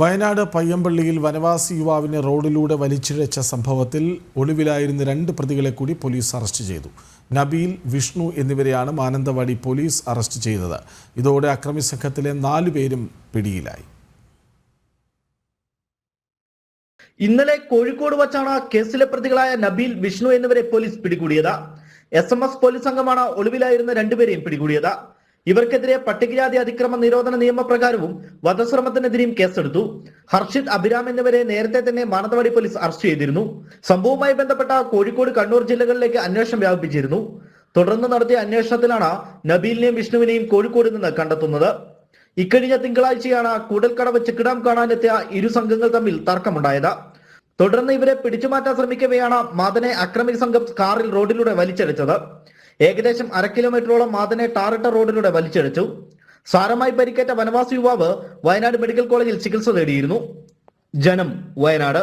വയനാട് പയ്യമ്പള്ളിയിൽ വനവാസി യുവാവിനെ റോഡിലൂടെ വലിച്ചിഴച്ച സംഭവത്തിൽ ഒളിവിലായിരുന്ന രണ്ട് പ്രതികളെ കൂടി പോലീസ് അറസ്റ്റ് ചെയ്തു. നബീൽ വിഷ്ണു എന്നിവരെയാണ് മാനന്തവാടി പോലീസ് അറസ്റ്റ് ചെയ്തത്. ഇതോടെ അക്രമി സംഘത്തിലെ നാലു പേരും പിടിയിലായി. ഇന്നലെ കോഴിക്കോട് വച്ചാണ് കേസിലെ പ്രതികളായ നബീൽ വിഷ്ണു എന്നിവരെ പോലീസ് പിടികൂടിയത്. എസ് എം എസ് പോലീസ് സംഘമാണ് ഒളിവിലായിരുന്ന രണ്ടുപേരെയും പിടികൂടിയത്. ഇവർക്കെതിരെ പട്ടികജാതി അതിക്രമ നിരോധന നിയമപ്രകാരവും വധശ്രമത്തിനെതിരെയും കേസെടുത്തു. ഹർഷിത് അഭിരാം എന്നിവരെ നേരത്തെ തന്നെ മാനന്തവാടി പോലീസ് അറസ്റ്റ് ചെയ്തിരുന്നു. സംഭവവുമായി ബന്ധപ്പെട്ട കോഴിക്കോട് കണ്ണൂർ ജില്ലകളിലേക്ക് അന്വേഷണം വ്യാപിപ്പിച്ചിരുന്നു. തുടർന്ന് നടത്തിയ അന്വേഷണത്തിലാണ് നബീലിനെയും വിഷ്ണുവിനെയും കോഴിക്കോട് നിന്ന് കണ്ടെത്തുന്നത്. ഇക്കഴിഞ്ഞ തിങ്കളാഴ്ചയാണ് കൂടൽക്കടവ് ചെക്കിടാം കാണാനെത്തിയ ഇരു സംഘങ്ങൾ തമ്മിൽ തർക്കമുണ്ടായത്. തുടർന്ന് ഇവരെ പിടിച്ചുമാറ്റാൻ ശ്രമിക്കവെയാണ് മാതനെ അക്രമിക സംഘം കാറിൽ റോഡിലൂടെ വലിച്ചടിച്ചത്. ഏകദേശം അര കിലോമീറ്ററോളം മാതനെ ടാറിട്ട റോഡിലൂടെ വലിച്ചെടുത്തു സാരമായി പരിക്കേറ്റ വനവാസി യുവാവ് വയനാട് മെഡിക്കൽ കോളേജിൽ ചികിത്സ തേടിയിരുന്നു ജനം വയനാട്.